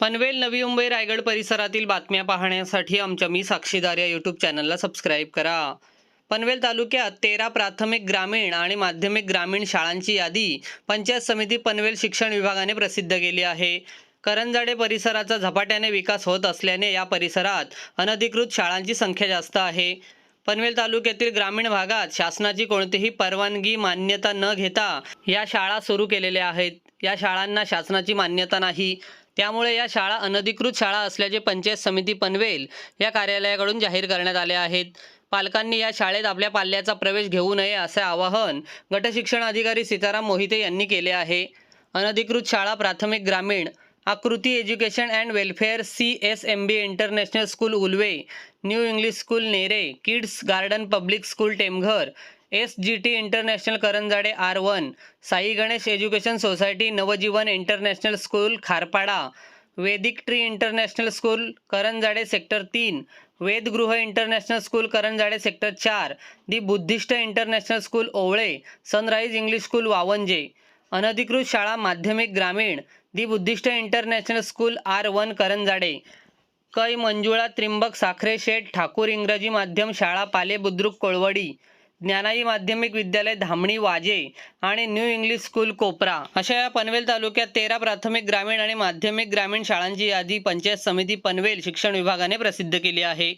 पनवेल नवी मुंबई रायगड परिसरातील बातम्या पाहण्यासाठी आमच्या मी साक्षीदार या यूट्यूब चॅनलला सबस्क्राईब करा. पनवेल तालुक्यात तेरा प्राथमिक ग्रामीण आणि माध्यमिक ग्रामीण शाळांची यादी पंचायत समिती पनवेल शिक्षण विभागाने प्रसिद्ध केली आहे. करंजाडे परिसराचा झपाट्याने विकास होत असल्याने या परिसरात अनधिकृत शाळांची संख्या जास्त आहे. पनवेल तालुक्यातील ग्रामीण भागात शासनाची कोणतीही परवानगी मान्यता न घेता या शाळा सुरू केलेल्या आहेत. या शाळांना शासनाची मान्यता नाही. त्यामुळे या शाळा अनधिकृत शाळा असल्याचे पंचायत समिती पनवेल या कार्यालयाकडून जाहीर करण्यात आले आहेत. पालकांनी या शाळेत आपल्या पाल्याचा प्रवेश घेऊ नये असे आवाहन गटशिक्षण अधिकारी सीताराम मोहिते यांनी केले आहे. अनधिकृत शाळा प्राथमिक ग्रामीण Aakruti education and welfare C S M B international school Ulwe new English school Nere kids garden public school Temghar S G T international Karanjade R one Sai Ganesh education society Navjeevan international school Kharpada. Vedic tree international school Karanjade sector तीन. Vedgruha international school Karanjade sector चार. The Buddhist international school Owale. Sunrise English school Vavanje. अनधिकृत शाळा माध्यमिक ग्रामीण. The Buddhist international school R one Karanjade. कै मंजुळा त्रिंबक साखरे शेठ ठाकूर इंग्रजी माध्यम शाळा पाले बुद्रुक कोळवडी. ज्ञानाई माध्यमिक विद्यालय धामणी वाजे आणि न्यू इंग्लिश स्कूल कोपरा. अशा या पनवेल तालुक्यात तेरा प्राथमिक ग्रामीण आणि माध्यमिक ग्रामीण शाळांची यादी पंचायत समिती पनवेल शिक्षण विभागाने प्रसिद्ध केली आहे.